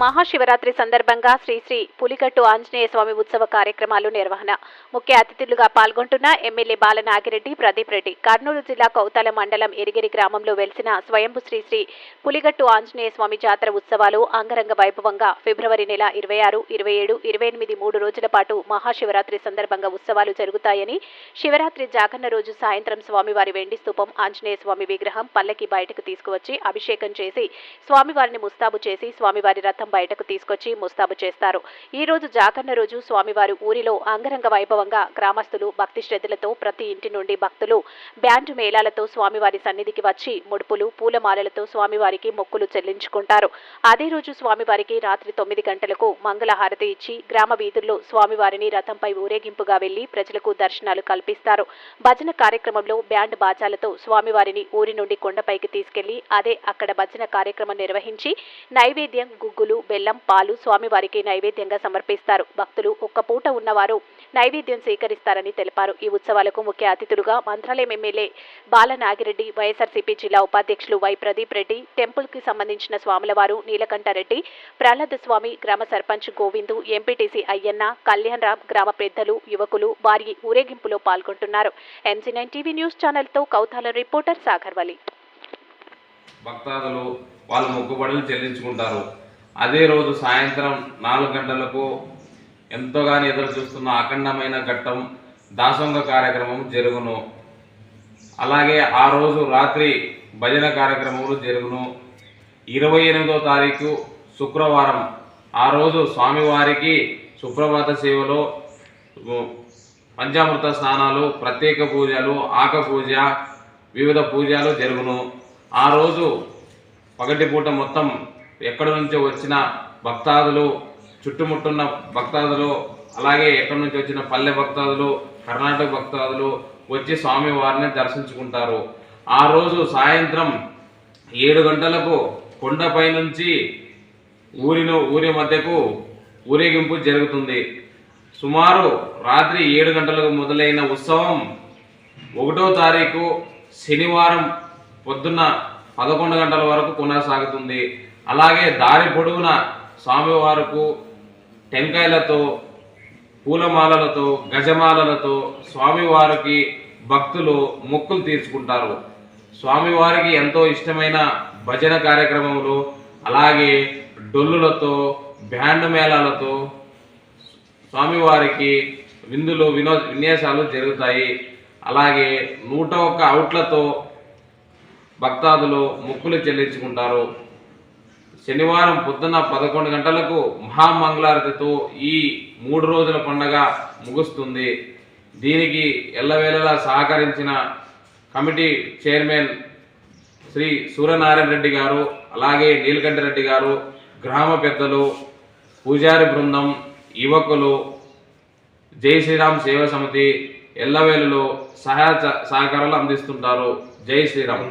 మహాశివరాత్రి సందర్భంగా శ్రీ శ్రీ పులికట్టు ఆంజనేయ స్వామి ఉత్సవ కార్యక్రమాలు నిర్వహణ. ముఖ్య అతిథులుగా పాల్గొంటున్న ఎమ్మెల్యే బాల నాగిరెడ్డి ప్రదీప్ రెడ్డి. కర్నూలు జిల్లా కౌతాల మండలం ఎరిగిరి గ్రామంలో వెలిసిన స్వయంభు శ్రీ శ్రీ పులిగట్టు ఆంజనేయ స్వామి జాతర ఉత్సవాలు అంగరంగ వైభవంగా ఫిబ్రవరి నెల ఇరవై ఆరు ఇరవై ఏడు ఇరవై ఎనిమిది మూడు రోజుల పాటు మహాశివరాత్రి సందర్భంగా ఉత్సవాలు జరుగుతాయని శివరాత్రి జాగరణ రోజు సాయంత్రం స్వామివారి వెండి స్తూపం ఆంజనేయ స్వామి విగ్రహం పల్లకి బయటకు తీసుకువచ్చి అభిషేకం చేసి స్వామివారిని ముస్తాబు చేసి స్వామివారి రథం బయటకు తీసుకొచ్చి ముస్తాబు చేస్తారు. ఈ రోజు జాగరణ రోజు స్వామివారి ఊరిలో అంగరంగ వైభవంగా గ్రామస్తులు భక్తి శ్రద్ధలతో ప్రతి ఇంటి నుండి భక్తులు బ్యాండ్ మేళాలతో స్వామివారి సన్నిధికి వచ్చి ముడుపులు పూలమాలలతో స్వామివారికి మొక్కులు చెల్లించుకుంటారు. అదే రోజు స్వామివారికి రాత్రి తొమ్మిది గంటలకు మంగళహారతి ఇచ్చి గ్రామ వీధుల్లో స్వామివారిని రథంపై ఊరేగింపుగా వెళ్ళి ప్రజలకు దర్శనాలు కల్పిస్తారు. భజన కార్యక్రమంలో బ్యాండ్ బాజాలతో స్వామివారిని ఊరి నుండి కొండపైకి తీసుకెళ్ళి అదే అక్కడ భజన కార్యక్రమం నిర్వహించి నైవేద్యం గుగ్గులు బెల్లం పాలు స్వామివారికి నైవేద్యంగా సమర్పిస్తారు. భక్తులు ఒక్క పూట ఉన్నవారు నైవేద్యం స్వీకరిస్తారని తెలిపారు. ఈ ఉత్సవాలకు ముఖ్య అతిథులుగా మంత్రాలయం ఎమ్మెల్యే బాల నాగిరెడ్డి వైఎస్ఆర్సీపీ జిల్లా ఉపాధ్యక్షులు వై ప్రదీప్ రెడ్డి టెంపుల్కి సంబంధించిన స్వాములవారు నీలకంఠరెడ్డి ప్రహ్లాద స్వామి గ్రామ సర్పంచ్ గోవిందు ఎంపీటీసీ అయ్యన్న కళ్యాణ్ రామ్ గ్రామ పెద్దలు యువకులు వారి ఊరేగింపులో పాల్గొంటున్నారు. ఎంసీ నైన్ టీవీ న్యూస్ ఛానల్తో కౌతాల రిపోర్టర్ సాగర్వలి. భక్తాదులు వాళ్ళ మొక్కుబడులు చెల్లించుకుంటారు. అదే రోజు సాయంత్రం నాలుగు గంటలకు ఎంతోగాని ఎదురు చూస్తున్న అఖండమైన ఘట్టం దాసంగ కార్యక్రమం జరుగును. అలాగే ఆ రోజు రాత్రి భజన కార్యక్రమములు జరుగును. ఇరవై ఎనిమిదో తారీఖు శుక్రవారం ఆ రోజు స్వామివారికి సుప్రభాత సేవలో పంచామృత స్నానాలు ప్రత్యేక పూజలు ఆక పూజ వివిధ పూజలు జరుగును. ఆ రోజు పగటిపూట మొత్తం ఎక్కడి నుంచో వచ్చిన భక్తాదులు చుట్టుముట్టున్న భక్తాదులు అలాగే ఎక్కడి నుంచి వచ్చిన పల్లె భక్తాదులు కర్ణాటక భక్తాదులు వచ్చి స్వామివారిని దర్శించుకుంటారు. ఆ రోజు సాయంత్రం ఏడు గంటలకు కొండపై నుంచి ఊరిలో ఊరి మధ్యకు ఊరేగింపు జరుగుతుంది. సుమారు రాత్రి ఏడు గంటలకు మొదలైన ఉత్సవం ఒకటో తారీఖు శనివారం పొద్దున్న పదకొండు గంటల వరకు కొనసాగుతుంది. అలాగే దారి పొడవున స్వామివారికి టెంకాయలతో పూలమాలలతో గజమాలలతో స్వామివారికి భక్తులు మొక్కులు తీర్చుకుంటారు. స్వామివారికి ఎంతో ఇష్టమైన భజన కార్యక్రమములు అలాగే డొల్లులతో బ్యాండ్ మేళాలతో స్వామివారికి విందులు వినో విన్యాసాలు జరుగుతాయి. అలాగే నూట ఒక్క అవుట్లతో భక్తాదులు ముక్కులు చెల్లించుకుంటారు. శనివారం పొద్దున్న పదకొండు గంటలకు మహామంగళారతితో ఈ మూడు రోజుల పండగ ముగుస్తుంది. దీనికి ఎల్లవేళలా సహకరించిన కమిటీ చైర్మన్ శ్రీ సూర్యనారాయణ రెడ్డి గారు అలాగే నీలకంఠ రెడ్డి గారు గ్రామ పెద్దలు పూజారి బృందం యువకులు జై శ్రీరామ్ సేవ సమితి ఎల్లవేళలో సహాయ సహకారాలు అందిస్తుంటారు. జై శ్రీరామ్.